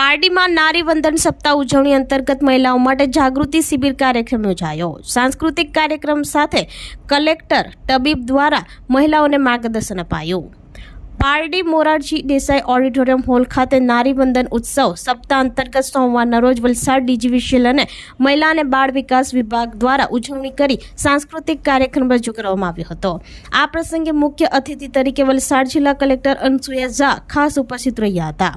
પારડીમાં નારી વંદન સપ્તાહ ઉજવણી અંતર્ગત મહિલાઓ માટે જાગૃતિ શિબિર કાર્યક્રમ યોજાયો. સાંસ્કૃતિક કાર્યક્રમ સાથે કલેક્ટર તબીબ દ્વારા મહિલાઓને માર્ગદર્શન અપાયું. પારડી મોરારજી દેસાઈ ઓડિટોરિયમ હોલ ખાતે નારી વંદન ઉત્સવ. સપ્તાહ અંતર્ગત સોમવારના રોજ વલસાડ ડિજિવિશિયલ અને મહિલા અને બાળ વિકાસ વિભાગ દ્વારા ઉજવણી કરી સાંસ્કૃતિક કાર્યક્રમ રજૂ કરવામાં આવ્યો હતો. આ પ્રસંગે મુખ્ય અતિથિ તરીકે વલસાડ જિલ્લા કલેક્ટર અનસુયા ઝા ખાસ ઉપસ્થિત રહ્યા હતા.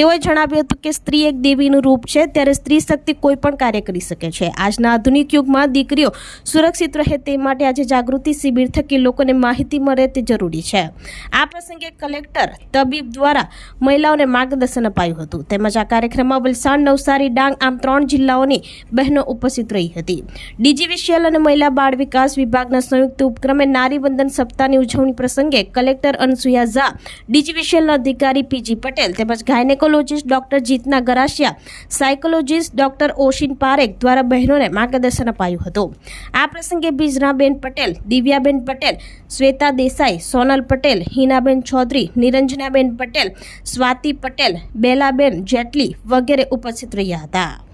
તેઓએ જણાવ્યું હતું કે સ્ત્રી એક દેવીનું રૂપ છે, ત્યારે સ્ત્રી શક્તિ કોઈ પણ કાર્ય કરી શકે છે. આજના આધુનિક યુગમાં દીકરીઓ સુરક્ષિત રહે તે માટે આજે જાગૃતિ શિબિર થકી લોકોને માહિતી મળે તે જરૂરી છે. આ પ્રસંગે કલેક્ટર તબીબ દ્વારા મહિલાઓને માર્ગદર્શન અપાયું હતું. તેમજ આ કાર્યક્રમમાં વલસાડ, નવસારી, ડાંગ આમ ત્રણ જિલ્લાઓની બહેનો ઉપસ્થિત રહી હતી. ડીજીવીસીએલ અને મહિલા બાળ વિકાસ વિભાગના સંયુક્ત ઉપક્રમે નારી વંદન સપ્તાહની ઉજવણી પ્રસંગે કલેક્ટર અનસુયા ઝા ડીજીવીસીએલના અધિકારી પીજી પટેલ તેમજ gynaecologist doctor Jitna Garasia, psychologist doctor Oshin Parekh દ્વારા બહેનોને માર્ગદર્શન અપાયું હતું. આ પ્રસંગે બીજરાબેન પટેલ, દિવ્યાબેન પટેલ, શ્વેતા દેસાઈ, સોનલ પટેલ, હિનાબેન ચૌધરી નિરંજનાબેન પટેલ સ્વાતિ પટેલ બેલાબેન જેટલી વગેરે ઉપસ્થિત રહ્યા હતા.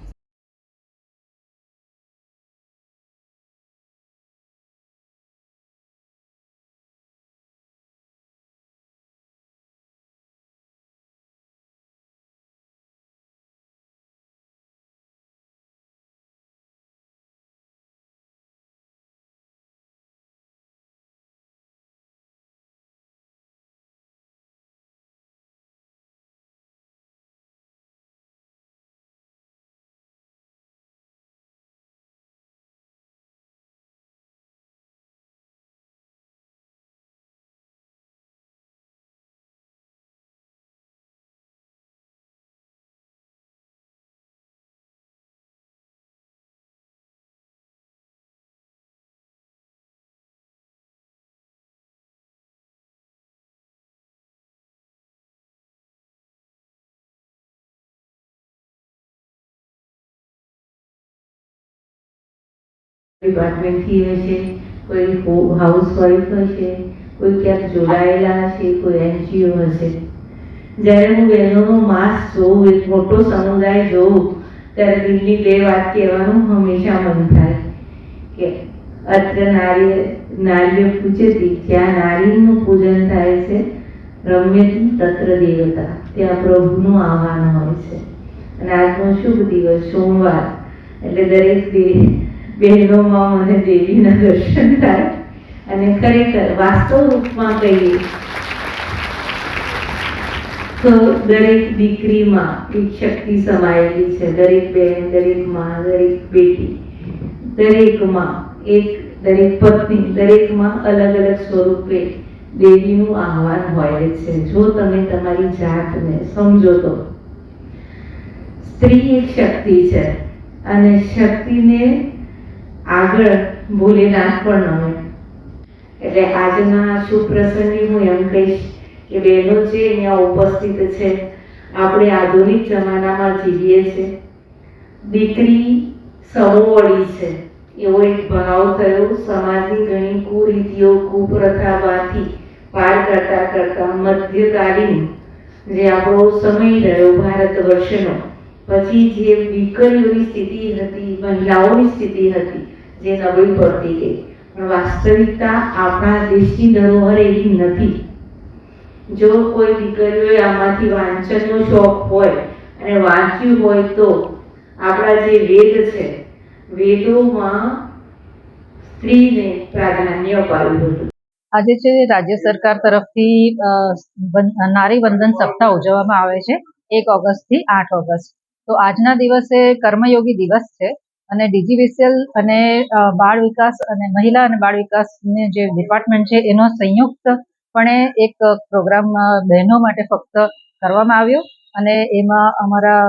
ડિપાર્ટમેન્ટથી હશે કોઈ હાઉસવાઈફ હશે કોઈ ક્યાંક જોડાયેલા હશે, કોઈ એનજીઓ હશે. જ્યારે હું બહેનોનો માસ જોઉં, એક મોટો સમુદાય જોઉં, ત્યારે દિલની બે વાત કહેવાનું હંમેશા મન થાય કે અત્ર નારી નારીઓ પૂજતી જ્યાં નારીનું પૂજન થાય છે, રમ્યતી તત્ર દેવતા, ત્યાં પ્રભુનું આહ્વાન હોય છે. અને આજનો શુભ દિવસ સોમવાર, એટલે દરેક દે- બહેનોમાં મને દેવીના દર્શન થાય. અને ખરેખર વાસ્તવ રૂપમાં કહીએ તો દરેક દીકરીમાં એક શક્તિ સમાયેલી છે. દરેક બહેન દરેકમાં, દરેક બેટી, દરેકમાં એક, દરેક પત્ની, દરેકમાં અલગ અલગ સ્વરૂપે દેવીનું આહવાન હોય છે. જો તમે તમારી જાતને સમજો તો. સ્ત્રી એક શક્તિ છે અને શક્તિને આગળ ભોલેનાથ પણ નમે એટલે આજના શુભ પ્રસંગે હું એમ કહીશ કે બહેનો છે અહીંયા ઉપસ્થિત છે. આપણે આધુનિક જમાનામાં જીવીએ છીએ. દીકરી સમોવડી છે. એવો એક ભાવ થયો, સમાજની ઘણી કુરીતિઓ કુપ્રથામાંથી પાર કરતા કરતા મધ્યકાલીન જે આપણો સમય રહ્યો, ભારત વર્ષનો પછી જે દીકરીઓની સ્થિતિ હતી, મહિલાઓની સ્થિતિ હતી, જે નબળી પડતી ગઈ. પણ વાસ્તવિકતા આપણા દેશની ધરોહર એવી નથી. જો કોઈ દીકરીઓએ આમાંથી વાંચનનો શોખ હોય અને વાંચ્યું હોય તો આપણા જે વેદ છે, વેદોમાં સ્ત્રીને પ્રાધાન્ય અપાયું હતું. આજે છે રાજ્ય સરકાર તરફથી નારી વંદન સપ્તાહ ઉજવવામાં આવે છે, એક ઓગસ્ટથી આઠ ઓગસ્ટ. તો આજના દિવસે કર્મયોગી દિવસ છે અને ડીજીવીસીએલ અને બાળ વિકાસ અને મહિલા અને બાળ વિકાસની જે ડિપાર્ટમેન્ટ છે એનો સંયુક્તપણે એક પ્રોગ્રામ બહેનો માટે ફક્ત કરવામાં આવ્યો અને એમાં અમારા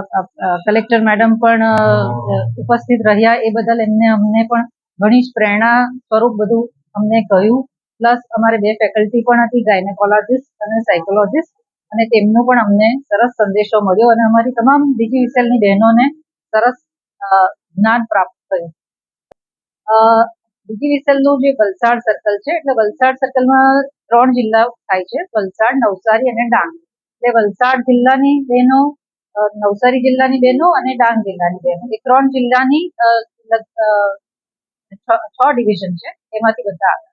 કલેક્ટર મેડમ પણ ઉપસ્થિત રહ્યા. એ બદલ એમને, અમને પણ ઘણી જ પ્રેરણા સ્વરૂપ બધું અમને કહ્યું. પ્લસ અમારે બે ફેકલ્ટી પણ હતી, ગાયનેકોલોજીસ્ટ અને સાયકોલોજીસ્ટ. અને તેમનો પણ અમને સરસ સંદેશો મળ્યો અને અમારી તમામ બીજી વિસેલની બહેનોને સરસ જ્ઞાન પ્રાપ્ત થયું. ડીજીવીસીએલનું જે વલસાડ સર્કલ છે, એટલે વલસાડ સર્કલમાં ત્રણ જિલ્લા થાય છે, વલસાડ, નવસારી અને ડાંગ. એટલે વલસાડ જિલ્લાની બહેનો નવસારી જિલ્લાની બહેનો અને ડાંગ જિલ્લાની બહેનો. એ ત્રણ જિલ્લાની છ ડિવિઝન છે, એમાંથી બધા આવ્યા